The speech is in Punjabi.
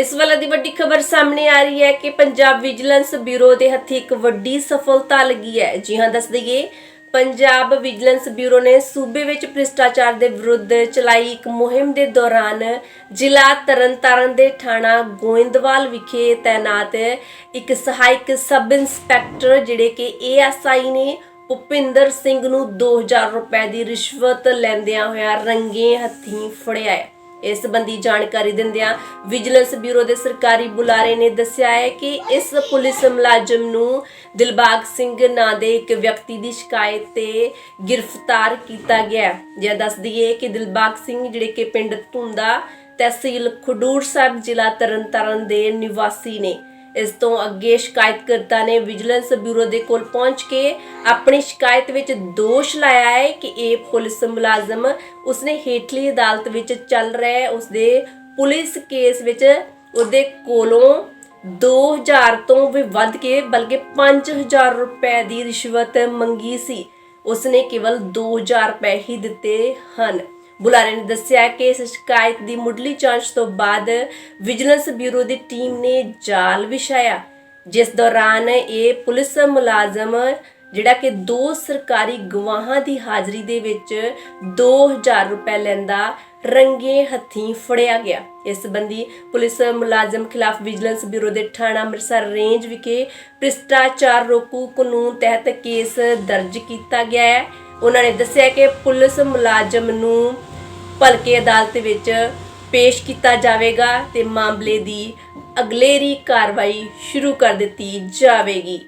ਇਸ ਵੇਲੇ ਦੀ ਵੱਡੀ ਖਬਰ ਸਾਹਮਣੇ ਆ ਰਹੀ ਹੈ ਕਿ ਪੰਜਾਬ ਵਿਜੀਲੈਂਸ ਬਿਊਰੋ ਦੇ ਹੱਥੀ ਇੱਕ ਵੱਡੀ ਸਫਲਤਾ ਲੱਗੀ ਹੈ। ਜੀ ਹਾਂ, ਦੱਸ ਦਈਏ, ਪੰਜਾਬ ਵਿਜੀਲੈਂਸ ਬਿਊਰੋ ਨੇ ਸੂਬੇ ਵਿੱਚ ਭ੍ਰਿਸ਼ਟਾਚਾਰ ਦੇ ਵਿਰੁੱਧ ਚਲਾਈ ਇੱਕ ਮੁਹਿੰਮ ਦੇ ਦੌਰਾਨ ਜ਼ਿਲ੍ਹਾ ਤਰਨਤਾਰਨ ਦੇ ਥਾਣਾ ਗੋਇੰਦਵਾਲ ਵਿਖੇ ਤਾਇਨਾਤ ਇੱਕ ਸਹਾਇਕ ਸਬ ਇੰਸਪੈਕਟਰ ਜਿਹੜੇ ਕਿ ਏਐਸਆਈ ਨੇ ਭੁਪਿੰਦਰ ਸਿੰਘ ਨੂੰ 2000 ਰੁਪਏ ਦੀ ਰਿਸ਼ਵਤ ਲੈਂਦਿਆਂ ਹੋਇਆ ਰੰਗੇ ਹੱਥੀਂ ਫੜਿਆ ਹੈ। ਇਸ ਸੰਬੰਧੀ ਜਾਣਕਾਰੀ ਦਿੰਦਿਆਂ ਵਿਜੀਲੈਂਸ ਬਿਊਰੋ ਦੇ ਸਰਕਾਰੀ ਬੁਲਾਰੇ ਨੇ ਦੱਸਿਆ ਹੈ ਕਿ ਇਸ ਪੁਲਿਸ ਮੁਲਾਜ਼ਮ ਨੂੰ ਦਿਲਬਾਗ ਸਿੰਘ ਨਾਂ ਦੇ ਇੱਕ ਵਿਅਕਤੀ ਦੀ ਸ਼ਿਕਾਇਤ ਤੇ ਗ੍ਰਿਫਤਾਰ ਕੀਤਾ ਗਿਆ ਹੈ। ਜੇ ਦੱਸ ਦਈਏ ਕਿ ਦਿਲਬਾਗ ਸਿੰਘ, ਜਿਹੜੇ ਕਿ ਪਿੰਡ ਧੁੰਦਾ ਤਹਿਸੀਲ ਖਡੂਰ ਸਾਹਿਬ ਜ਼ਿਲ੍ਹਾ ਤਰਨਤਾਰਨ ਦੇ ਨਿਵਾਸੀ ਨੇ ਇਸ ਤੋਂ ਅੱਗੇ ਸ਼ਿਕਾਇਤਕਰਤਾ ਨੇ ਵਿਜੀਲੈਂਸ ਬਿਊਰੋ ਦੇ ਕੋਲ ਪਹੁੰਚ ਕੇ ਆਪਣੀ ਸ਼ਿਕਾਇਤ ਵਿੱਚ ਦੋਸ਼ ਲਾਇਆ ਹੈ ਕਿ ਇਹ ਪੁਲਿਸ ਮੁਲਾਜ਼ਮ ਉਸਨੇ ਹੇਠਲੀ ਅਦਾਲਤ ਵਿੱਚ ਚੱਲ ਰਹੇ ਉਸਦੇ ਪੁਲਿਸ ਕੇਸ ਵਿੱਚ ਉਹਦੇ ਕੋਲੋਂ 2000 ਤੋਂ ਵੀ ਵੱਧ ਕੇ ਬਲਕਿ 5000 ਰੁਪਏ ਦੀ ਰਿਸ਼ਵਤ ਮੰਗੀ ਸੀ। ਉਸਨੇ ਕੇਵਲ 2000 ਰੁਪਏ ਹੀ ਦਿੱਤੇ ਹਨ। ਬੁਲਾਰੇ ਨੇ ਦੱਸਿਆ ਕਿ ਇਸ ਸ਼ਿਕਾਇਤ ਦੀ ਮੁੱਢਲੀ ਜਾਂਚ ਤੋਂ ਬਾਅਦ ਵਿਜੀਲੈਂਸ ਬਿਊਰੋ ਦੀ ਟੀਮ ਨੇ ਜਾਲ ਵਿਛਾਇਆ। ਜਿਸ ਦੌਰਾਨ ਇਹ ਪੁਲਿਸ ਮੁਲਾਜ਼ਮ, ਜਿਹੜਾ ਕਿ ਦੋ ਸਰਕਾਰੀ ਗਵਾਹਾਂ ਦੀ ਹਾਜ਼ਰੀ ਦੇ ਵਿੱਚ 2000 ਰੁਪਏ ਲੈਂਦਾ, ਰੰਗੇ ਹੱਥੀਂ ਫੜਿਆ ਗਿਆ। ਇਸ ਸੰਬੰਧੀ ਪੁਲਿਸ ਮੁਲਾਜ਼ਮ ਖਿਲਾਫ ਵਿਜੀਲੈਂਸ ਬਿਊਰੋ ਦੇ ਥਾਣਾ ਅੰਮ੍ਰਿਤਸਰ ਰੇਂਜ ਵਿਖੇ ਭ੍ਰਿਸ਼ਟਾਚਾਰ ਰੋਕੂ ਕਾਨੂੰਨ ਤਹਿਤ ਕੇਸ ਦਰਜ ਕੀਤਾ ਗਿਆ ਹੈ। ਉਹਨਾਂ ਨੇ ਦੱਸਿਆ ਕਿ ਪੁਲਿਸ ਮੁਲਾਜ਼ਮ ਨੂੰ ਭਲਕੇ ਅਦਾਲਤ ਵਿੱਚ ਪੇਸ਼ ਕੀਤਾ ਜਾਵੇਗਾ ਤੇ ਮਾਮਲੇ ਦੀ ਅਗਲੇਰੀ ਕਾਰਵਾਈ ਸ਼ੁਰੂ ਕਰ ਦਿੱਤੀ ਜਾਵੇਗੀ।